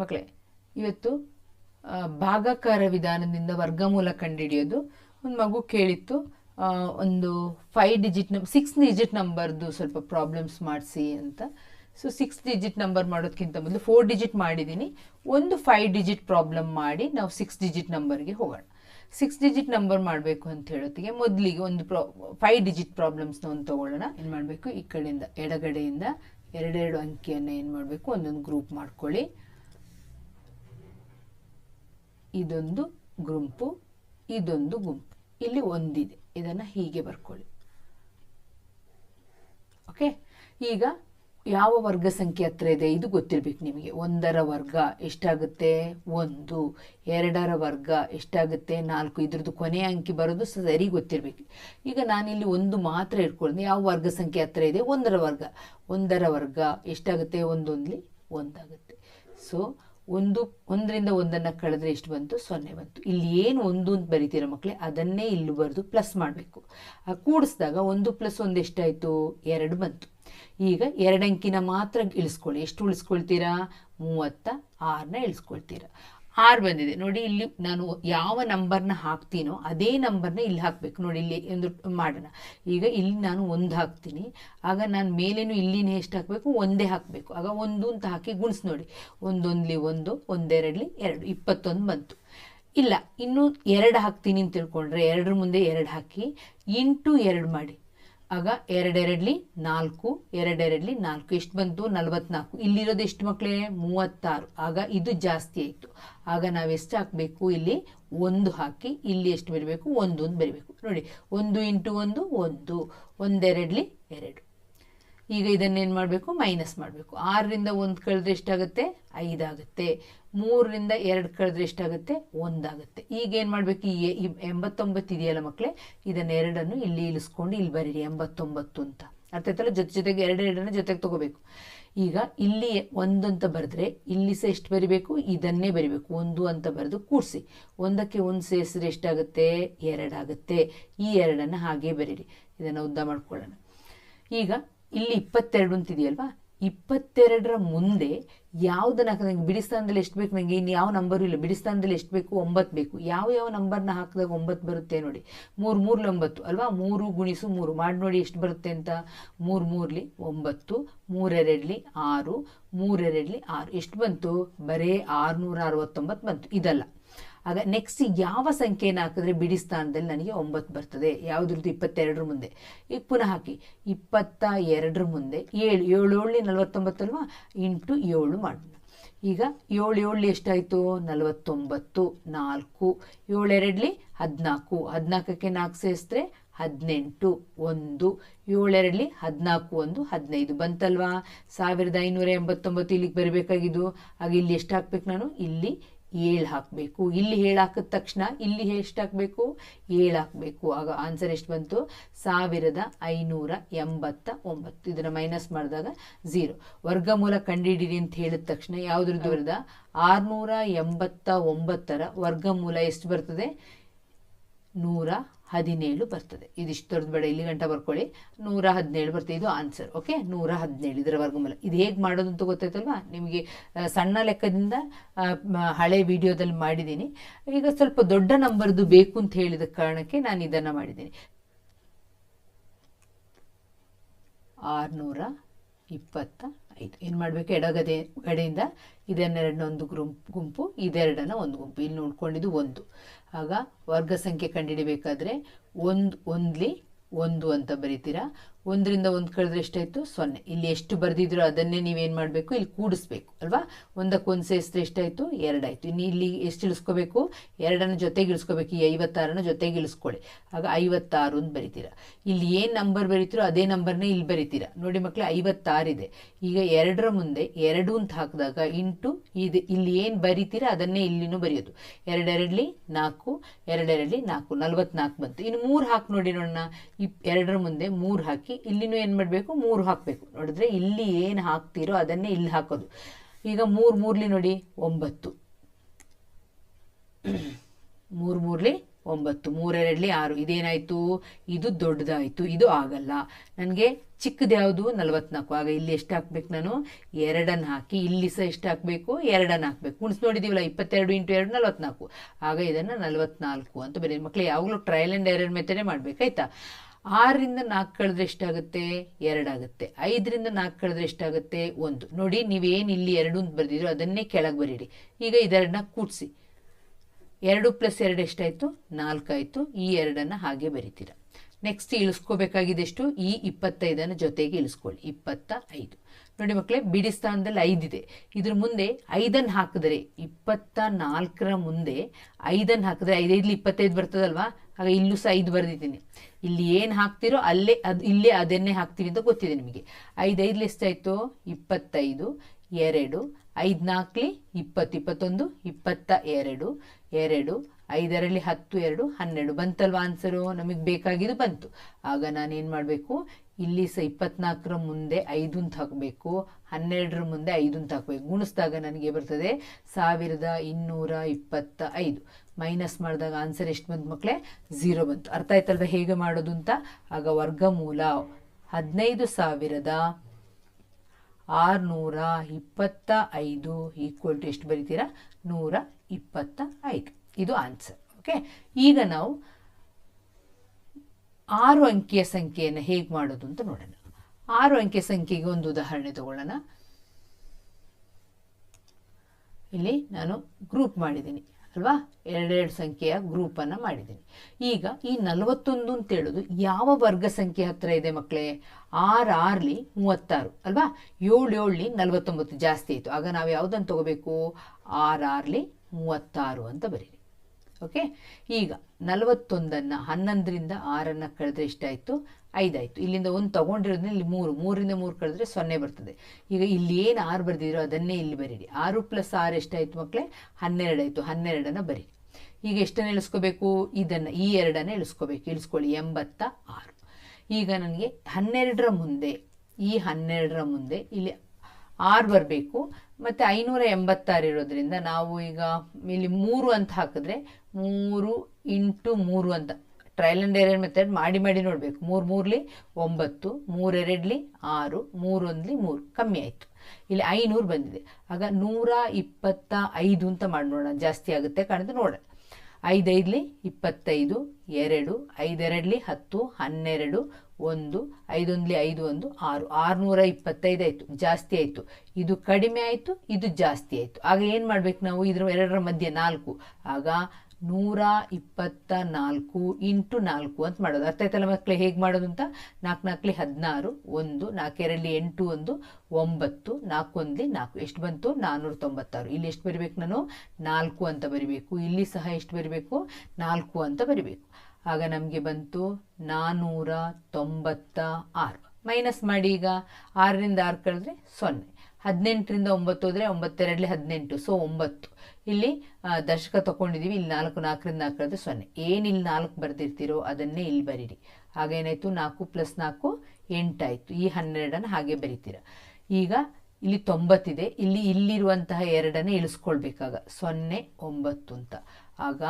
ಮಕ್ಕಳೇ ಇವತ್ತು ಭಾಗಾಕಾರ ವಿಧಾನದಿಂದ ವರ್ಗಮೂಲ ಕಂಡುಹಿಡಿಯೋದು ಒಂದು ಮಗು ಕೇಳಿತ್ತು ಒಂದು five digit number six digit ನಂಬರ್ದು ಸ್ವಲ್ಪ ಪ್ರಾಬ್ಲಮ್ಸ್ ಮಾಡಿಸಿ ಅಂತ. ಸೊ ಸಿಕ್ಸ್ ಡಿಜಿಟ್ ನಂಬರ್ ಮಾಡೋದಕ್ಕಿಂತ ಮೊದಲು ಫೋರ್ ಡಿಜಿಟ್ ಮಾಡಿದ್ದೀನಿ ಒಂದು ಫೈವ್ ಡಿಜಿಟ್ ಪ್ರಾಬ್ಲಮ್ ಮಾಡಿ ನಾವು ಸಿಕ್ಸ್ ಡಿಜಿಟ್ ನಂಬರ್ಗೆ ಹೋಗೋಣ. ಸಿಕ್ಸ್ ಡಿಜಿಟ್ ನಂಬರ್ ಮಾಡಬೇಕು ಅಂತ ಹೇಳೋತ್ತಿಗೆ ಮೊದಲಿಗೆ ಒಂದು ಪ್ರಾ ಫೈವ್ ಡಿಜಿಟ್ ಪ್ರಾಬ್ಲಮ್ಸ್ನ ಒಂದು ತೊಗೊಳ್ಳೋಣ. ಏನು ಮಾಡಬೇಕು? ಈ ಕಡೆಯಿಂದ, ಎಡಗಡೆಯಿಂದ ಎರಡೆರಡು ಅಂಕಿಯನ್ನು ಏನು ಮಾಡಬೇಕು? ಒಂದೊಂದು ಗ್ರೂಪ್ ಮಾಡ್ಕೊಳ್ಳಿ. ಇದೊಂದು ಗುಂಪು ಇದೊಂದು ಗುಂಪು. ಇಲ್ಲಿ ಒಂದಿದೆ. ಇದನ್ನು ಹೀಗೆ ಬರ್ಕೊಳ್ಳಿ. ಓಕೆ ಈಗ ಯಾವ ವರ್ಗ ಸಂಖ್ಯೆ ಹತ್ರ ಇದೆ? ಇದು ಗೊತ್ತಿರ್ಬೇಕು ನಿಮಗೆ. ಒಂದರ ವರ್ಗ ಎಷ್ಟಾಗುತ್ತೆ? ಒಂದು. ಎರಡರ ವರ್ಗ ಎಷ್ಟಾಗುತ್ತೆ? ನಾಲ್ಕು. ಇದ್ರದ್ದು ಕೊನೆಯ ಅಂಕಿ ಬರೋದು ಸರಿ ಗೊತ್ತಿರಬೇಕು. ಈಗ ನಾನಿಲ್ಲಿ ಒಂದು ಮಾತ್ರ ಇಟ್ಕೊಳ್ಳಿ ಯಾವ ವರ್ಗ ಸಂಖ್ಯೆ ಹತ್ರ ಇದೆ? ಒಂದರ ವರ್ಗ. ಒಂದರ ವರ್ಗ ಎಷ್ಟಾಗುತ್ತೆ? ಒಂದೊಂದ್ಲಿ ಒಂದಾಗುತ್ತೆ. ಸೊ ಒಂದು, ಒಂದರಿಂದ ಒಂದನ್ನು ಕಳೆದ್ರೆ ಎಷ್ಟು ಬಂತು? ಸೊನ್ನೆ ಬಂತು. ಇಲ್ಲಿ ಏನು ಒಂದು ಅಂತ ಬರಿತೀರ ಮಕ್ಕಳೇ ಅದನ್ನೇ ಇಲ್ಲಿ ಬರೆದು ಪ್ಲಸ್ ಮಾಡಬೇಕು. ಆ ಕೂಡಿಸಿದಾಗ ಒಂದು ಪ್ಲಸ್ ಒಂದು ಎಷ್ಟಾಯಿತು? ಎರಡು ಬಂತು. ಈಗ ಎರಡಂಕಿನ ಮಾತ್ರ ಇಳಿಸ್ಕೊಳ್ಳಿ. ಎಷ್ಟು ಉಳಿಸ್ಕೊಳ್ತೀರಾ? ಮೂವತ್ತ ಆರನ್ನ ಇಳಿಸ್ಕೊಳ್ತೀರಾ. ಆರು ಬಂದಿದೆ. ನೋಡಿ ಇಲ್ಲಿ ನಾನು ಯಾವ ನಂಬರ್ನ ಹಾಕ್ತೀನೋ ಅದೇ ನಂಬರ್ನ ಇಲ್ಲಿ ಹಾಕಬೇಕು. ನೋಡಿ ಇಲ್ಲಿ ಒಂದು ಮಾಡೋಣ. ಈಗ ಇಲ್ಲಿ ನಾನು ಒಂದು ಹಾಕ್ತೀನಿ. ಆಗ ನಾನು ಮೇಲೇನು ಇಲ್ಲಿನ ಎಷ್ಟು ಹಾಕಬೇಕು? ಒಂದೇ ಹಾಕಬೇಕು. ಆಗ ಒಂದು ಅಂತ ಹಾಕಿ ಗುಣಿಸ್ ನೋಡಿ. ಒಂದೊಂದ್ಲಿ ಒಂದು, ಒಂದೆರಡ್ಲಿ ಎರಡು. ಇಪ್ಪತ್ತೊಂದು ಬಂತು. ಇಲ್ಲ, ಇನ್ನು ಎರಡು ಹಾಕ್ತೀನಿ ಅಂತ ತಿಳ್ಕೊಂಡ್ರೆ ಎರಡರ ಮುಂದೆ ಎರಡು ಹಾಕಿ ಇಂಟು ಎರಡು ಮಾಡಿ. ಆಗ ಎರಡೆರಡ್ಲಿ ನಾಲ್ಕು ಎರಡೆರಡ್ಲಿ ನಾಲ್ಕು, ಎಷ್ಟು ಬಂತು? ನಲವತ್ನಾಲ್ಕು. ಇಲ್ಲಿರೋದು ಎಷ್ಟು ಮಕ್ಕಳೇ ಮೂವತ್ತಾರು. ಆಗ ಇದು ಜಾಸ್ತಿ ಆಯಿತು. ಆಗ ನಾವು ಎಷ್ಟು ಹಾಕಬೇಕು? ಇಲ್ಲಿ ಒಂದು ಹಾಕಿ, ಇಲ್ಲಿ ಎಷ್ಟು ಬರಬೇಕು? ಒಂದು ಒಂದು ಬರಬೇಕು. ನೋಡಿ, ಒಂದು ಇಂಟು ಒಂದು ಒಂದು. ಒಂದೆರಡ್ಲಿ ಎರಡು. ಈಗ ಇದನ್ನೇನು ಮಾಡಬೇಕು? ಮೈನಸ್ ಮಾಡಬೇಕು. ಆರರಿಂದ ಒಂದು ಕಳೆದ್ರೆ ಎಷ್ಟಾಗುತ್ತೆ? ಐದಾಗುತ್ತೆ. ಮೂರರಿಂದ ಎರಡು ಕಳೆದ್ರೆ ಎಷ್ಟಾಗುತ್ತೆ? ಒಂದಾಗುತ್ತೆ. ಈಗ ಏನು ಮಾಡಬೇಕು? ಈ ಎಂಬತ್ತೊಂಬತ್ತು ಇದೆಯಲ್ಲ ಮಕ್ಕಳೇ ಇದನ್ನು ಎರಡನ್ನು ಇಲ್ಲಿ ಇಳಿಸ್ಕೊಂಡು ಇಲ್ಲಿ ಬರೀರಿ, ಎಂಬತ್ತೊಂಬತ್ತು ಅಂತ. ಅರ್ಥ ಆಯ್ತಲ್ಲ? ಜೊತೆ ಜೊತೆಗೆ ಎರಡು ಎರಡನ್ನ ಜೊತೆಗೆ ತಗೋಬೇಕು. ಈಗ ಇಲ್ಲಿ ಒಂದು ಅಂತ ಬರೆದ್ರೆ ಇಲ್ಲಿ ಸಹ ಎಷ್ಟು ಬರಿಬೇಕು? ಇದನ್ನೇ ಬರಿಬೇಕು. ಒಂದು ಅಂತ ಬರೆದು ಕೂಡಿಸಿ. ಒಂದಕ್ಕೆ ಒಂದು ಸೇರಿಸಿದ್ರೆ ಎಷ್ಟಾಗುತ್ತೆ? ಎರಡಾಗುತ್ತೆ. ಈ ಎರಡನ್ನು ಹಾಗೆ ಬರೀರಿ. ಇದನ್ನು ಉದ್ದ ಮಾಡ್ಕೊಳ್ಳೋಣ. ಈಗ ಇಲ್ಲಿ ಇಪ್ಪತ್ತೆರಡು ಅಂತಿದೆಯಲ್ವಾ ಇಪ್ಪತ್ತೆರಡರ ಮುಂದೆ ಯಾವ್ದನ್ನ ಹಾಕಿದಾಗ ನಂಗೆ ಬಿಡಿಸ್ಥಾನದಲ್ಲಿ ಎಷ್ಟು ಬೇಕು ನನಗೆ ಇನ್ನು ಯಾವ ನಂಬರು ಇಲ್ಲ, ಬಿಡಿಸ್ತಾನದಲ್ಲಿ ಎಷ್ಟು ಬೇಕು, ಒಂಬತ್ತು ಬೇಕು. ಯಾವ ಯಾವ ನಂಬರ್ನ ಹಾಕಿದಾಗ ಒಂಬತ್ತು ಬರುತ್ತೆ ನೋಡಿ. ಮೂರು ಮೂರಲ್ಲಿ ಒಂಬತ್ತು ಅಲ್ವಾ? ಮೂರು ಗುಣಿಸು ಮೂರು. ಮಾಡಿ ನೋಡಿ ಎಷ್ಟು ಬರುತ್ತೆ ಅಂತ. ಮೂರು, ಮೂರ್ಲಿ ಒಂಬತ್ತು, ಮೂರೆರಡ್ಲಿ ಆರು ಮೂರೆರಡ್ಲಿ ಆರು. ಎಷ್ಟು ಬಂತು? ಬರೇ ಆರುನೂರ ಅರವತ್ತೊಂಬತ್ತು ಬಂತು. ಇದಲ್ಲ. ಆಗ ನೆಕ್ಸ್ಟ್ ಯಾವ ಸಂಖ್ಯೆನ ಹಾಕಿದ್ರೆ ಬಿಡಿ ಸ್ಥಾನದಲ್ಲಿ ನನಗೆ ಒಂಬತ್ತು ಬರ್ತದೆ. ಯಾವುದ್ರದ್ದು ಇಪ್ಪತ್ತೆರಡರ ಮುಂದೆ. ಈಗ ಪುನಃ ಹಾಕಿ. ಇಪ್ಪತ್ತ ಎರಡರ ಮುಂದೆ ಏಳು. ಏಳು ಏಳು ನಲವತ್ತೊಂಬತ್ತು ಅಲ್ವಾ? ಇಂಟು ಏಳು ಮಾಡೋಣ. ಈಗ ಏಳು ಏಳು ಎಷ್ಟಾಯಿತು? ನಲವತ್ತೊಂಬತ್ತು, ನಾಲ್ಕು. ಏಳೆರಡಲಿ ಹದಿನಾಲ್ಕು. ಹದಿನಾಲ್ಕಕ್ಕೆ ನಾಲ್ಕು ಸೇರಿಸಿದ್ರೆ ಹದಿನೆಂಟು, ಒಂದು. ಏಳೆರಡಲಿ ಹದಿನಾಲ್ಕು, ಒಂದು, ಹದಿನೈದು. ಬಂತಲ್ವಾ? ಸಾವಿರದ ಐನೂರ ಎಂಬತ್ತೊಂಬತ್ತು ಇಲ್ಲಿಗೆ ಬರಬೇಕಾಗಿದ್ದು. ಆಗ ಇಲ್ಲಿ ಎಷ್ಟು ಹಾಕ್ಬೇಕು ನಾನು? ಇಲ್ಲಿ ಏಳು ಹಾಕಬೇಕು. ಇಲ್ಲಿ ಏಳು ಹಾಕಿದ ತಕ್ಷಣ ಇಲ್ಲಿ ಎಷ್ಟು ಹಾಕಬೇಕು? ಏಳು ಹಾಕಬೇಕು. ಆಗ ಆನ್ಸರ್ ಎಷ್ಟು ಬಂತು? ಸಾವಿರದ ಐನೂರ ಎಂಬತ್ತ ಒಂಬತ್ತು. ಇದನ್ನು ಮೈನಸ್ ಮಾಡಿದಾಗ ಝೀರೋ ವರ್ಗಮೂಲ ಕಂಡುಹಿಡಿರಿ ಅಂತ ಹೇಳಿದ ತಕ್ಷಣ ಯಾವುದ್ರದ್ದು ಬರದ ಆರುನೂರ ಎಂಬತ್ತ ಒಂಬತ್ತರ ವರ್ಗಮೂಲ ಎಷ್ಟು ಬರ್ತದೆ? ನೂರ ಹದಿನೇಳು ಬರ್ತದೆ. ಇದಿಷ್ಟು ದೊಡ್ಡದು ಬೇಡ, ಇಲ್ಲಿ ಗಂಟ ಬರ್ಕೊಳ್ಳಿ. ನೂರ ಹದಿನೇಳು ಬರ್ತದೆ ಇದು ಆನ್ಸರ್ ಓಕೆ ನೂರ ಹದಿನೇಳು ಇದರ ವರ್ಗಮೂಲ ಇದು ಹೇಗೆ ಮಾಡೋದು ಅಂತ ಗೊತ್ತಾಯ್ತಲ್ವಾ? ನಿಮಗೆ ಸಣ್ಣ ಲೆಕ್ಕದಿಂದ ಹಳೆ ವಿಡಿಯೋದಲ್ಲಿ ಮಾಡಿದ್ದೀನಿ. ಈಗ ಸ್ವಲ್ಪ ದೊಡ್ಡ ನಂಬರ್ದು ಬೇಕು ಅಂತ ಹೇಳಿದ ಕಾರಣಕ್ಕೆ ನಾನು ಇದನ್ನು ಮಾಡಿದ್ದೀನಿ. ಆರುನೂರ ಇಪ್ಪತ್ತ ಏನು ಮಾಡಬೇಕು? ಎಡಗದೆ ಗಡೆಯಿಂದ ಇದನ್ನೆರಡನ್ನ ಒಂದು ಗುಂಪು ಗುಂಪು, ಇದೆರಡನ್ನ ಒಂದು ಗುಂಪು. ಇಲ್ಲಿ ನೋಡ್ಕೊಂಡಿದ್ದು ಒಂದು. ಆಗ ವರ್ಗ ಸಂಖ್ಯೆ ಕಂಡುಹಿಡಿಬೇಕಾದ್ರೆ ಒಂದು, ಒಂದ್ಲಿ ಒಂದು ಅಂತ ಬರೀತೀರಾ? ಒಂದರಿಂದ ಒಂದು ಕಳೆದ್ರೆ ಎಷ್ಟಾಯಿತು? ಸೊನ್ನೆ. ಇಲ್ಲಿ ಎಷ್ಟು ಬರೆದಿದ್ರು ಅದನ್ನೇ ನೀವೇನು ಮಾಡಬೇಕು? ಇಲ್ಲಿ ಕೂಡಿಸ್ಬೇಕು, ಅಲ್ವಾ? ಒಂದಕ್ಕೆ ಒಂದು ಸೇರಿಸಿದ್ರೆ ಎಷ್ಟಾಯಿತು? ಎರಡಾಯಿತು. ಇನ್ನು ಇಲ್ಲಿ ಎಷ್ಟು ಇಳಿಸ್ಕೋಬೇಕು? ಎರಡನ್ನ ಜೊತೆಗೆ ಇಳಿಸ್ಕೋಬೇಕು. ಈ ಐವತ್ತಾರನ್ನ ಜೊತೆಗೆ ಇಳಿಸ್ಕೊಳ್ಳಿ. ಆಗ ಐವತ್ತಾರು ಅಂತ ಬರಿತೀರಾ. ಇಲ್ಲಿ ಏನು ನಂಬರ್ ಬರೀತೀರೋ ಅದೇ ನಂಬರ್ನೇ ಇಲ್ಲಿ ಬರಿತೀರಾ. ನೋಡಿ ಮಕ್ಕಳು ಐವತ್ತಾರಿದೆ ಈಗ ಎರಡರ ಮುಂದೆ ಎರಡು ಅಂತ ಹಾಕಿದಾಗ ಇಂಟು ಇದು ಇಲ್ಲಿ ಏನು ಬರಿತೀರಾ ಅದನ್ನೇ ಇಲ್ಲಿನೂ ಬರೆಯೋದು. ಎರಡೆರಡಲಿ ನಾಲ್ಕು ಎರಡೆರಡಲಿ ನಾಲ್ಕು. ನಲ್ವತ್ನಾಲ್ಕು ಬಂತು. ಇನ್ನು ಮೂರು ಹಾಕಿ ನೋಡಿ ನೋಡೋಣ ಇಪ್, ಎರಡರ ಮುಂದೆ ಮೂರು ಹಾಕಿ ಇಲ್ಲಿನೂ ಏನು ಮಾಡಬೇಕು? ಮೂರು ಹಾಕಬೇಕು. ನೋಡಿದ್ರೆ ಇಲ್ಲಿ ಏನು ಹಾಕ್ತೀರೋ ಅದನ್ನೇ ಇಲ್ಲಿ ಹಾಕೋದು. ಈಗ ಮೂರು ಮೂರ್ಲಿ ನೋಡಿ, ಒಂಬತ್ತು. ಮೂರು ಮೂರ್ಲಿ ಒಂಬತ್ತು. ಮೂರೆರಡಲಿ ಆರು. ಇದೇನಾಯಿತು? ಇದು ದೊಡ್ಡದಾಯಿತು. ಇದು ಆಗಲ್ಲ. ನನಗೆ ಚಿಕ್ಕದು ಯಾವುದು? ನಲವತ್ನಾಲ್ಕು. ಆಗ ಇಲ್ಲಿ ಎಷ್ಟು ಹಾಕ್ಬೇಕು ನಾನು? ಎರಡನ್ನು ಹಾಕಿ ಇಲ್ಲಿ ಸಹ ಎಷ್ಟು ಹಾಕಬೇಕು? ಎರಡನ್ನು ಹಾಕಬೇಕು. ಕುಣಿಸ್ ನೋಡಿದ್ದೀವಲ್ಲ ಇಪ್ಪತ್ತೆರಡು ಇಂಟು ಎರಡು ನಲವತ್ನಾಲ್ಕು. ಆಗ ಇದನ್ನು ನಲವತ್ನಾಲ್ಕು ಅಂತ ಬರೀ ಮಕ್ಕಳು ಯಾವಾಗಲೂ ಟ್ರಯಲ್ ಆ್ಯಂಡ್ ಎರರ್ ಮೆಥಡೇ ಮಾಡಬೇಕಾಯ್ತಾ ಆರರಿಂದ ನಾಲ್ಕು ಕಳೆದ್ರೆ ಎಷ್ಟಾಗುತ್ತೆ? ಎರಡಾಗುತ್ತೆ. ಐದರಿಂದ ನಾಲ್ಕು ಕಳೆದ್ರೆ ಎಷ್ಟಾಗುತ್ತೆ? ಒಂದು. ನೋಡಿ, ನೀವೇನು ಇಲ್ಲಿ ಎರಡು ಅಂತ ಬರೆದಿದ್ರು ಅದನ್ನೇ ಕೆಳಗೆ ಬರೀರಿ. ಈಗ ಇದೆರಡನ್ನ ಕೂಡಿಸಿ. ಎರಡು ಪ್ಲಸ್ ಎರಡು ಎಷ್ಟಾಯಿತು? ನಾಲ್ಕಾಯಿತು ಈ ಎರಡನ್ನು ಹಾಗೆ ಬರಿತೀರ. ನೆಕ್ಸ್ಟ್ ಇಳಿಸ್ಕೋಬೇಕಾಗಿದ್ದೆಷ್ಟು ಈ ಇಪ್ಪತ್ತೈದನ್ನು ಜೊತೆಗೆ ಇಳಿಸ್ಕೊಳ್ಳಿ. ಇಪ್ಪತ್ತ ಐದು ನೋಡಿ ಮಕ್ಕಳೇ, ಬಿಡಿ ಸ್ಥಾನದಲ್ಲಿ ಐದಿದೆ. ಇದ್ರ ಮುಂದೆ ಐದನ್ನು ಹಾಕಿದ್ರೆ ಇಪ್ಪತ್ತ ನಾಲ್ಕರ ಮುಂದೆ ಐದನ್ನು ಹಾಕಿದ್ರೆ ಐದೈದ್ಲಿ ಇಪ್ಪತ್ತೈದು ಬರ್ತದಲ್ವಾ? ಆಗ ಇಲ್ಲೂ ಸಹ ಐದು ಬರೆದಿದ್ದೀನಿ. ಇಲ್ಲಿ ಏನು ಹಾಕ್ತಿರೋ ಅಲ್ಲೇ ಅದು, ಇಲ್ಲೇ ಅದನ್ನೇ ಹಾಕ್ತೀವಿ ಅಂತ ಗೊತ್ತಿದೆ ನಿಮಗೆ. ಐದೈದ್ಲಿ ಎಷ್ಟಾಯಿತು ಇಪ್ಪತ್ತೈದು, ಎರಡು, ಐದು ನಾಲ್ಕಲಿ ಇಪ್ಪತ್ತು, ಇಪ್ಪತ್ತೊಂದು, ಇಪ್ಪತ್ತ ಎರಡು ಎರಡು, ಐದರಲ್ಲಿ ಹತ್ತು, ಎರಡು, ಹನ್ನೆರಡು ಬಂತಲ್ವಾ ಆನ್ಸರು ನಮಗೆ ಬೇಕಾಗಿದ್ದು ಬಂತು. ಆಗ ನಾನೇನು ಮಾಡಬೇಕು? ಇಲ್ಲಿ ಸಹ ಇಪ್ಪತ್ನಾಲ್ಕರ ಮುಂದೆ ಐದು ಅಂತ ಹಾಕಬೇಕು, ಹನ್ನೆರಡರ ಮುಂದೆ ಐದು ಅಂತ ಹಾಕಬೇಕು. ಗುಣಿಸಿದಾಗ ನನಗೆ ಬರ್ತದೆ? ಸಾವಿರದ ಇನ್ನೂರ ಇಪ್ಪತ್ತ ಐದು ಮೈನಸ್ ಮಾಡಿದಾಗ ಆನ್ಸರ್ ಎಷ್ಟು ಬಂತು ಮಕ್ಕಳೇ ಝೀರೋ ಬಂತು. ಅರ್ಥ ಆಯ್ತಲ್ವ ಹೇಗೆ ಮಾಡೋದು ಅಂತ? ಆಗ ವರ್ಗಮೂಲ ಹದಿನೈದು ಸಾವಿರದ ಆರುನೂರ ಇಪ್ಪತ್ತ ಐದು ಈಕ್ವಲ್ ಟು ಎಷ್ಟು ಬರಿತೀರಾ? ನೂರ ಇಪ್ಪತ್ತ ಐದು. ಇದು ಆನ್ಸರ್ ಓಕೆ ಈಗ ನಾವು ಆರು ಅಂಕಿಯ ಸಂಖ್ಯೆಯನ್ನು ಹೇಗೆ ಮಾಡೋದು ಅಂತ ನೋಡೋಣ. ಆರು ಅಂಕಿಯ ಸಂಖ್ಯೆಗೆ ಒಂದು ಉದಾಹರಣೆ ತಗೊಳ್ಳೋಣ. ಇಲ್ಲಿ ನಾನು ಗ್ರೂಪ್ ಮಾಡಿದ್ದೀನಿ. ಅಲ್ವಾ? ಎರಡೆರಡು ಸಂಖ್ಯೆಯ ಗ್ರೂಪನ್ನು ಮಾಡಿದ್ದೀನಿ. ಈಗ ಈ ನಲವತ್ತೊಂದು ಅಂತ ಹೇಳೋದು ಯಾವ ವರ್ಗ ಸಂಖ್ಯೆ ಹತ್ರ ಇದೆ ಮಕ್ಕಳೇ ಆರು ಆರ್ಲಿ ಮೂವತ್ತಾರು, ಅಲ್ವಾ? ಏಳು ಏಳ್ಲಿ ನಲವತ್ತೊಂಬತ್ತು ಜಾಸ್ತಿ ಆಯಿತು. ಆಗ ನಾವು ಯಾವುದನ್ನು ತಗೋಬೇಕು? ಆರು ಆರ್ಲಿ ಮೂವತ್ತಾರು ಅಂತ ಬರೀರಿ. ಓಕೆ ಈಗ ನಲವತ್ತೊಂದನ್ನು ಹನ್ನೊಂದರಿಂದ ಆರನ್ನು ಕಳೆದ್ರೆ ಎಷ್ಟಾಯಿತು? ಐದಾಯಿತು. ಇಲ್ಲಿಂದ ಒಂದು ತೊಗೊಂಡಿರೋದ್ರಿಂದ ಇಲ್ಲಿ ಮೂರು, ಮೂರಿಂದ ಮೂರು ಕಳೆದ್ರೆ ಸೊನ್ನೆ ಬರ್ತದೆ. ಈಗ ಇಲ್ಲಿ ಏನು ಆರು ಬರೆದಿರೋ ಅದನ್ನೇ ಇಲ್ಲಿ ಬರೀರಿ. ಆರು ಪ್ಲಸ್ ಆರು ಎಷ್ಟಾಯಿತು ಮಕ್ಕಳೇ ಹನ್ನೆರಡು ಆಯಿತು ಹನ್ನೆರಡನ್ನು ಬರೀರಿ. ಈಗ ಎಷ್ಟನ್ನು ಇಳಿಸ್ಕೋಬೇಕು? ಇದನ್ನು ಈ ಎರಡನ್ನು ಇಳಿಸ್ಕೋಬೇಕು. ಇಳಿಸ್ಕೊಳ್ಳಿ. ಎಂಬತ್ತ ಆರು. ಈಗ ನನಗೆ ಹನ್ನೆರಡರ ಮುಂದೆ, ಈ ಹನ್ನೆರಡರ ಮುಂದೆ ಇಲ್ಲಿ ಆರು ಬರಬೇಕು. ಮತ್ತು ಐನೂರ ಎಂಬತ್ತಾರು ಇರೋದ್ರಿಂದ ನಾವು ಈಗ ಇಲ್ಲಿ ಮೂರು ಅಂತ ಹಾಕಿದ್ರೆ ಮೂರು ಇಂಟು ಮೂರು ಅಂತ. ಟ್ರಯಲ್ ಆ್ಯಂಡ್ ಎರರ್ ಮೆಥಡ್ ಮಾಡಿ ಮಾಡಿ ನೋಡಬೇಕು. ಮೂರು ಮೂರಲಿ ಒಂಬತ್ತು ಮೂರೆರಡ್ಲಿ ಆರು ಮೂರೊಂದ್ಲಿ ಮೂರು. ಕಮ್ಮಿ ಆಯಿತು. ಇಲ್ಲಿ ಐನೂರು ಬಂದಿದೆ. ಆಗ ನೂರ ಇಪ್ಪತ್ತ ಐದು ಅಂತ ಮಾಡಿ ನೋಡೋಣ. ಜಾಸ್ತಿ ಆಗುತ್ತೆ ಕಾಣುತ್ತೆ ನೋಡೋಣ. ಐದೈದ್ಲಿ ಇಪ್ಪತ್ತೈದು, ಎರಡು ಐದೆರಡ್ಲಿ ಹತ್ತು, ಹನ್ನೆರಡು, ಒಂದು ಐದೊಂದ್ಲಿ ಐದು ಒಂದು, ಆರು. ಆರುನೂರ ಇಪ್ಪತ್ತೈದು ಆಯಿತು. ಜಾಸ್ತಿ ಆಯಿತು. ಇದು ಕಡಿಮೆ ಆಯಿತು, ಇದು ಜಾಸ್ತಿ ಆಯಿತು. ಆಗ ಏನು ಮಾಡ್ಬೇಕು ನಾವು? ಇದ್ರ ಎರಡರ ಮಧ್ಯೆ ನಾಲ್ಕು. ಆಗ ನೂರ ಇಪ್ಪತ್ತ ನಾಲ್ಕು ಇಂಟು ನಾಲ್ಕು ಅಂತ ಮಾಡೋದು. ಅರ್ಥ ಆಯ್ತಲ್ಲ ಮಕ್ಕಳು, ಹೇಗೆ ಮಾಡೋದು ಅಂತ? ನಾಲ್ಕು ನಾಲ್ಕಲಿ ಹದಿನಾರು, ಒಂದು ನಾಲ್ಕೆರಡಲಿ ಎಂಟು, ಒಂದು, ಒಂಬತ್ತು, ನಾಲ್ಕು ಒಂದ್ಲಿ ನಾಲ್ಕು. ಎಷ್ಟು ಬಂತು? ನಾನ್ನೂರ ತೊಂಬತ್ತಾರು ಇಲ್ಲಿ ಎಷ್ಟು ಬರಿಬೇಕು ನಾನು? ನಾಲ್ಕು ಅಂತ ಬರಿಬೇಕು. ಇಲ್ಲಿ ಸಹ ಎಷ್ಟು ಬರಿಬೇಕು? ನಾಲ್ಕು ಅಂತ ಬರಿಬೇಕು. ಆಗ ನಮಗೆ ಬಂತು ನಾನ್ನೂರ ತೊಂಬತ್ತ ಆರು ಮೈನಸ್ ಮಾಡಿ ಈಗ. ಆರರಿಂದ ಆರು ಕಳೆದ್ರೆ ಸೊನ್ನೆ. ಹದಿನೆಂಟರಿಂದ ಒಂಬತ್ತು ಹೋದರೆ ಒಂಬತ್ತೆರಡಲಿ ಹದಿನೆಂಟು ಸೊ ಒಂಬತ್ತು. ಇಲ್ಲಿ ದಶಕ ತಗೊಂಡಿದ್ದೀವಿ ಇಲ್ಲಿ ನಾಲ್ಕು, ನಾಲ್ಕರಿಂದ ನಾಲ್ಕು ಕಳೆದ್ರೆ ಸೊನ್ನೆ. ಏನು ಇಲ್ಲಿ ನಾಲ್ಕು ಬರೆದಿರ್ತೀರೋ ಅದನ್ನೇ ಇಲ್ಲಿ ಬರೀರಿ. ಹಾಗೇನಾಯಿತು? ನಾಲ್ಕು ಪ್ಲಸ್ ನಾಲ್ಕು ಎಂಟಾಯಿತು. ಈ ಹನ್ನೆರಡನ್ನು ಹಾಗೆ ಬರೀತೀರ. ಈಗ ಇಲ್ಲಿ ತೊಂಬತ್ತಿದೆ. ಇಲ್ಲಿ ಇಲ್ಲಿರುವಂತಹ ಎರಡನ್ನೇ ಇಳಿಸ್ಕೊಳ್ಬೇಕಾಗ. ಸೊನ್ನೆ, ಒಂಬತ್ತು ಅಂತ. ಆಗ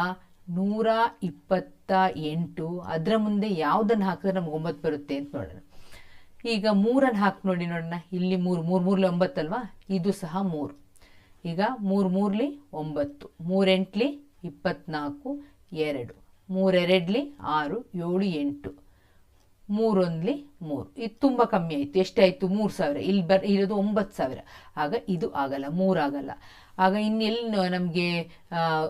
ನೂರ ಇಪ್ಪತ್ತ ಎಂಟು, ಅದರ ಮುಂದೆ ಯಾವುದನ್ನು ಹಾಕಿದ್ರೆ ನಮ್ಗೆ ಒಂಬತ್ತು ಬರುತ್ತೆ ಅಂತ ನೋಡೋಣ. ಈಗ ಮೂರನ್ನು ಹಾಕಿ ನೋಡಿ ನೋಡೋಣ. ಇಲ್ಲಿ ಮೂರು ಮೂರು, ಮೂರ್ಲಿ ಒಂಬತ್ತಲ್ವಾ ಇದು ಸಹ ಮೂರು. ಈಗ ಮೂರು, ಮೂರ್ಲಿ ಒಂಬತ್ತು. ಮೂರೆಂಟ್ಲಿ ಇಪ್ಪತ್ನಾಲ್ಕು, ಎರಡು. ಮೂರೆರಡ್ಲಿ ಆರು, ಏಳು, ಎಂಟು. ಮೂರೊಂದ್ಲಿ ಮೂರು. ಇದು ತುಂಬ ಕಮ್ಮಿ ಆಯಿತು. ಎಷ್ಟಾಯಿತು? ಮೂರು ಸಾವಿರ. ಇಲ್ಲಿ ಬರ್, ಇರೋದು ಒಂಬತ್ತು ಸಾವಿರ. ಆಗ ಇದು ಆಗಲ್ಲ. ಮೂರಾಗಲ್ಲ ಆಗ ಇನ್ನೆಲ್ಲಿ ನಮಗೆ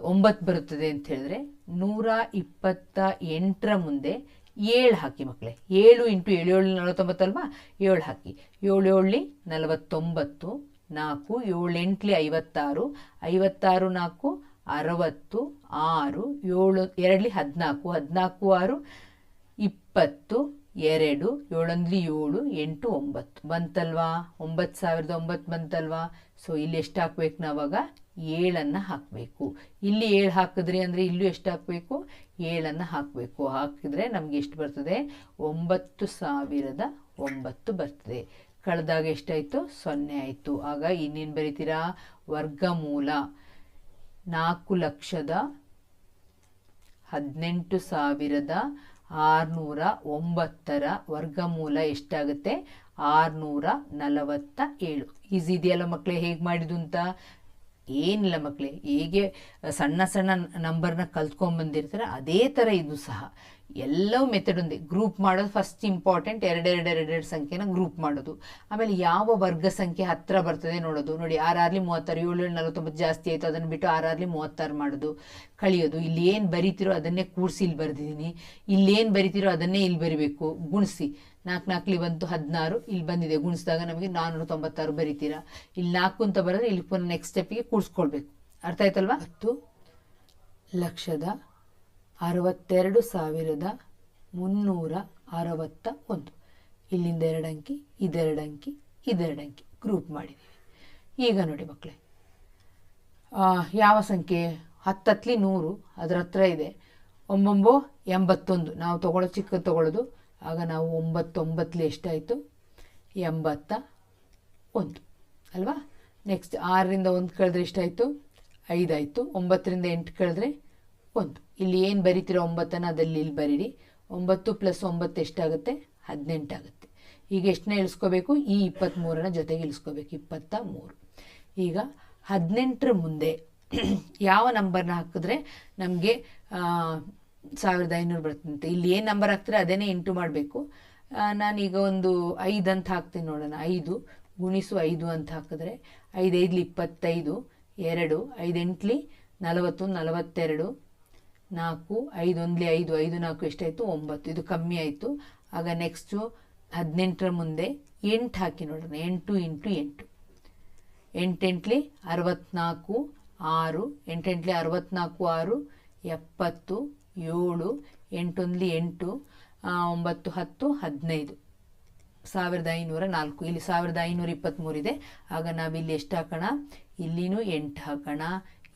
ಒಂಬತ್ತು ಬರುತ್ತದೆ ಅಂತ ಹೇಳಿದ್ರೆ ನೂರ ಇಪ್ಪತ್ತ ಎಂಟರ ಮುಂದೆ ಏಳು ಹಾಕಿ ಮಕ್ಕಳೇ. ಏಳು ಇಂಟು ಏಳು ಏಳು ನಲವತ್ತೊಂಬತ್ತಲ್ವಾ? ಏಳು ಹಾಕಿ. ಏಳು ಏಳು ನಲವತ್ತೊಂಬತ್ತು, ನಾಲ್ಕು ಏಳು ಎಂಟ್ಲಿ ಐವತ್ತಾರು ಐವತ್ತಾರು ನಾಲ್ಕು ಅರವತ್ತು, ಆರು ಏಳು ಎರಡಲಿ ಹದಿನಾಲ್ಕು ಹದಿನಾಲ್ಕು ಆರು, ಇಪ್ಪತ್ತು ಎರಡು, ಏಳೊಂದ್ಲಿ ಏಳು, ಎಂಟು, ಒಂಬತ್ತು. ಬಂತಲ್ವಾ? ಒಂಬತ್ತು ಸಾವಿರದ ಒಂಬತ್ತು ಬಂತಲ್ವಾ? ಸೊ ಇಲ್ಲಿ ಎಷ್ಟು ಹಾಕ್ಬೇಕು ನಾವಾಗ? ಏಳನ್ನು ಹಾಕಬೇಕು. ಇಲ್ಲಿ ಏಳು ಹಾಕಿದ್ರಿ ಅಂದರೆ ಇಲ್ಲೂ ಎಷ್ಟು ಹಾಕಬೇಕು ಏಳನ್ನು ಹಾಕಬೇಕು. ಹಾಕಿದ್ರೆ ನಮಗೆ ಎಷ್ಟು ಬರ್ತದೆ? ಒಂಬತ್ತು ಸಾವಿರದ ಒಂಬತ್ತು ಬರ್ತದೆ. ಕಳೆದಾಗ ಎಷ್ಟಾಯಿತು? ಸೊನ್ನೆ ಆಯಿತು. ಆಗ ಇನ್ನೇನು ಬರೀತೀರಾ? ವರ್ಗಮೂಲ. ನಾಲ್ಕು ಲಕ್ಷದ ಹದಿನೆಂಟು ಸಾವಿರದ ಆರುನೂರ ಒಂಬತ್ತರ ವರ್ಗಮೂಲ ಎಷ್ಟಾಗುತ್ತೆ? ಆರುನೂರ ನಲವತ್ತ ಏಳು ಈಸಿ ಇದೆಯಲ್ಲ ಮಕ್ಕಳೇ ಹೇಗೆ ಮಾಡಿದ್ದು ಅಂತ? ಏನಿಲ್ಲ ಮಕ್ಕಳೇ ಹೇಗೆ ಸಣ್ಣ ಸಣ್ಣ ನಂಬರ್ನ ಕಲ್ತ್ಕೊಂಡ್ಬಂದಿರ್ತಾರೆ ಅದೇ ಥರ ಇದು ಸಹ. ಎಲ್ಲವೂ ಮೆಥಡ್ ಒಂದೇ. ಗ್ರೂಪ್ ಮಾಡೋದು ಫಸ್ಟ್ ಇಂಪಾರ್ಟೆಂಟ್ ಎರಡೆರಡು ಎರಡೆರಡು ಸಂಖ್ಯೆನ ಗ್ರೂಪ್ ಮಾಡೋದು. ಆಮೇಲೆ ಯಾವ ವರ್ಗ ಸಂಖ್ಯೆ ಹತ್ತಿರ ಬರ್ತದೆ ನೋಡೋದು. ನೋಡಿ ಆರಾರ್ಲಿ ಮೂವತ್ತಾರು, ಏಳು ಏಳು, ನಲವತ್ತೊಂಬತ್ತು ಜಾಸ್ತಿ ಆಯಿತು, ಅದನ್ನು ಬಿಟ್ಟು ಆರಾರ್ಲಿ ಮೂವತ್ತಾರು ಮಾಡೋದು. ಕಳಿಯೋದು. ಇಲ್ಲಿ ಏನು ಬರಿತಿರೋ ಅದನ್ನೇ ಕೂಡಿಸಿ ಇಲ್ಲಿ ಬರೆದಿದ್ದೀನಿ. ಇಲ್ಲೇನು ಬರಿತಿರೋ ಅದನ್ನೇ ಇಲ್ಲಿ ಬರಿಬೇಕು. ಗುಣಿಸಿ. ನಾಲ್ಕು ನಾಲ್ಕಲಿ ಬಂತು ಹದಿನಾರು, ಇಲ್ಲಿ ಬಂದಿದೆ. ಗುಣಿಸಿದಾಗ ನಮಗೆ ನಾನ್ನೂರ ತೊಂಬತ್ತಾರು ಬರಿತೀರಾ. ಇಲ್ಲಿ ನಾಲ್ಕು ಅಂತ ಬರೆದ್ರೆ ಇಲ್ಲಿ ಪುನಃ ನೆಕ್ಸ್ಟ್ ಸ್ಟೆಪ್ಪಿಗೆ ಕೂಡಿಸ್ಕೊಳ್ಬೇಕು ಅರ್ಥ ಆಯ್ತಲ್ವಾ? ಹತ್ತು ಲಕ್ಷದ ಅರವತ್ತೆರಡು ಸಾವಿರದ ಮುನ್ನೂರ ಅರವತ್ತ ಒಂದು. ಇಲ್ಲಿಂದ ಎರಡು ಅಂಕಿ ಇದೆರಡು ಅಂಕಿ ಇದೆರಡು ಅಂಕಿ ಗ್ರೂಪ್ ಮಾಡಿದ್ದೀವಿ. ಈಗ ನೋಡಿ ಮಕ್ಕಳೇ. ಯಾವ ಸಂಖ್ಯೆ? ಹತ್ತತ್ಲಿ ನೂರು, ಅದರ ಹತ್ರ ಇದೆ. ಒಂಬೊಂಬೋ, ಎಂಬತ್ತೊಂದು. ನಾವು ತಗೊಳ್ಳೋ ಚಿಕ್ಕ ತಗೊಳ್ಳೋದು. ಆಗ ನಾವು ಒಂಬತ್ತೊಂಬತ್ತಲಿ ಎಷ್ಟಾಯಿತು? ಎಂಬತ್ತ ಒಂದು. ಅಲ್ವಾ? ನೆಕ್ಸ್ಟ್ ಆರರಿಂದ ಒಂದು ಕಳೆದ್ರೆ ಎಷ್ಟಾಯಿತು? ಐದಾಯಿತು. ಒಂಬತ್ತರಿಂದ ಎಂಟು ಕಳೆದ್ರೆ ಒಂದು. ಇಲ್ಲಿ ಏನು ಬರಿತೀರೋ ಒಂಬತ್ತನ್ನು ಅದಲ್ಲಿ ಇಲ್ಲಿ ಬರೀರಿ. ಒಂಬತ್ತು ಪ್ಲಸ್ ಒಂಬತ್ತು ಎಷ್ಟಾಗುತ್ತೆ? ಹದಿನೆಂಟಾಗುತ್ತೆ. ಈಗ ಎಷ್ಟನ್ನ ಇಳಿಸ್ಕೋಬೇಕು? ಈ ಇಪ್ಪತ್ತ್ಮೂರನ ಜೊತೆಗೆ ಇಳಿಸ್ಕೋಬೇಕು. ಇಪ್ಪತ್ತ ಮೂರು. ಈಗ ಹದಿನೆಂಟರ ಮುಂದೆ ಯಾವ ನಂಬರ್ನ ಹಾಕಿದ್ರೆ ನಮಗೆ ಸಾವಿರದ ಐನೂರು ಬರ್ತಂತೆ. ಇಲ್ಲಿ ಏನು ನಂಬರ್ ಹಾಕ್ತಾರೆ ಅದೇನೇ ಎಂಟು ಮಾಡಬೇಕು. ನಾನೀಗ ಒಂದು ಐದು ಅಂತ ಹಾಕ್ತೀನಿ ನೋಡೋಣ. ಐದು ಗುಣಿಸು ಐದು ಅಂತ ಹಾಕಿದ್ರೆ ಐದು ಐದ್ಲಿ ಇಪ್ಪತ್ತೈದು, ಎರಡು, ಐದೆಂಟ್ಲಿ ನಲವತ್ತು, ನಲವತ್ತೆರಡು ನಾಲ್ಕು, ಐದು, ಒಂದ್ಲಿ ಐದು ಐದು, ನಾಲ್ಕು ಎಷ್ಟಾಯಿತು? ಒಂಬತ್ತು. ಇದು ಕಮ್ಮಿ ಆಯಿತು. ಆಗ ನೆಕ್ಸ್ಟು ಹದಿನೆಂಟರ ಮುಂದೆ ಎಂಟು ಹಾಕಿ ನೋಡೋಣ. ಎಂಟು ಇಂಟು ಎಂಟು. ಎಂಟೆಂಟ್ಲಿ ಅರವತ್ನಾಲ್ಕು, ಆರು. ಎಂಟೆಂಟ್ಲಿ ಅರವತ್ನಾಲ್ಕು, ಆರು. ಎಪ್ಪತ್ತು, ಏಳು. ಎಂಟೊಂದ್ಲಿ ಎಂಟು. ಒಂಬತ್ತು, ಹತ್ತು, ಹದಿನೈದು. ಸಾವಿರದ ಐನೂರ ನಾಲ್ಕು. ಇಲ್ಲಿ ಸಾವಿರದ ಐನೂರ ಇಪ್ಪತ್ತ್ಮೂರು ಇದೆ. ಆಗ ನಾವಿಲ್ಲಿ ಎಷ್ಟು ಹಾಕೋಣ? ಇಲ್ಲಿನೂ ಎಂಟು ಹಾಕೋಣ.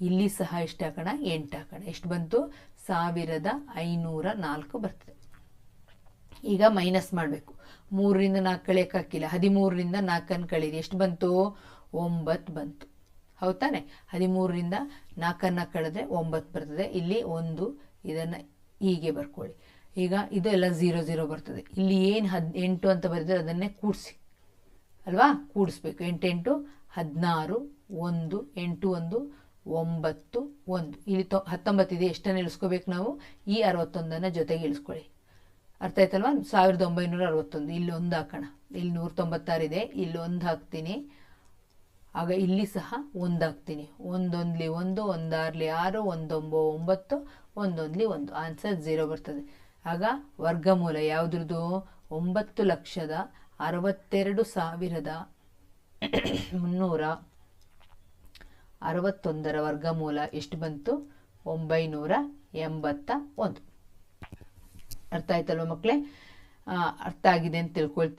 ಇಲ್ಲಿ ಸಹ ಎಷ್ಟು ಹಾಕೋಣ, ಎಂಟು ಹಾಕೋಣ. ಎಷ್ಟು ಬಂತು? ಸಾವಿರದ ಐನೂರ ನಾಲ್ಕು ಬರ್ತದೆ. ಈಗ ಮೈನಸ್ ಮಾಡಬೇಕು. ಮೂರರಿಂದ ನಾಲ್ಕು ಕಳೆಯಕ್ಕೆ ಹಾಕಿಲ್ಲ. ಹದಿಮೂರರಿಂದ ನಾಲ್ಕನ್ನು ಕಳೀರಿ. ಎಷ್ಟು ಬಂತು? ಒಂಬತ್ತು ಬಂತು. ಹೌದು ತಾನೆ ಹದಿಮೂರರಿಂದ ನಾಲ್ಕನ್ನು ಕಳೆದ್ರೆ ಒಂಬತ್ತು ಬರ್ತದೆ. ಇಲ್ಲಿ ಒಂದು, ಇದನ್ನು ಹೀಗೆ ಬರ್ಕೊಳ್ಳಿ. ಈಗ ಇದು ಎಲ್ಲ ಝೀರೋ ಝೀರೋ ಬರ್ತದೆ. ಇಲ್ಲಿ ಏನು ಹದ್, ಎಂಟು ಅಂತ ಬರೆದ್ರೆ ಅದನ್ನೇ ಕೂಡಿಸಿ. ಅಲ್ವಾ? ಕೂಡಿಸ್ಬೇಕು. ಎಂಟೆಂಟು ಹದಿನಾರು, ಒಂದು, ಎಂಟು ಒಂದು ಒಂಬತ್ತು, ಒಂದು. ಇಲ್ಲಿ ತೊ ಹತ್ತೊಂಬತ್ತಿದೆ ಎಷ್ಟನ್ನು ಇಳಿಸ್ಕೋಬೇಕು ನಾವು? ಈ ಅರವತ್ತೊಂದನ್ನು ಜೊತೆಗೆ ಇಳಿಸ್ಕೊಳ್ಳಿ. ಅರ್ಥ ಆಯ್ತಲ್ವಾ? ಸಾವಿರದ ಒಂಬೈನೂರ ಅರವತ್ತೊಂದು. ಇಲ್ಲಿ ಒಂದು ಹಾಕೋಣ. ಇಲ್ಲಿ ನೂರ ತೊಂಬತ್ತಾರಿದೆ ಇಲ್ಲಿ ಒಂದು ಹಾಕ್ತೀನಿ. ಆಗ ಇಲ್ಲಿ ಸಹ ಒಂದು ಹಾಕ್ತೀನಿ. ಒಂದೊಂದ್ಲಿ ಒಂದು, ಒಂದಾರ್ಲಿ ಆರು ಒಂದೊಂಬೋ ಒಂಬತ್ತು, ಒಂದೊಂದ್ಲಿ ಒಂದು. ಆನ್ಸರ್ ಝೀರೋ ಬರ್ತದೆ. ಆಗ ವರ್ಗಮೂಲ ಯಾವುದ್ರದ್ದು? ಒಂಬತ್ತು ಲಕ್ಷದ ಅರವತ್ತೆರಡು ಸಾವಿರದ ಮುನ್ನೂರ ಅರವತ್ತೊಂದರ ವರ್ಗಮೂಲ ಎಷ್ಟು ಬಂತು? ಒಂಬೈನೂರ ಎಂಬತ್ತ ಒಂದು. ಅರ್ಥ ಆಯ್ತಲ್ವ ಮಕ್ಕಳೇ? ಅರ್ಥ ಆಗಿದೆ ಅಂತ ತಿಳ್ಕೊಳ್ತೀನಿ.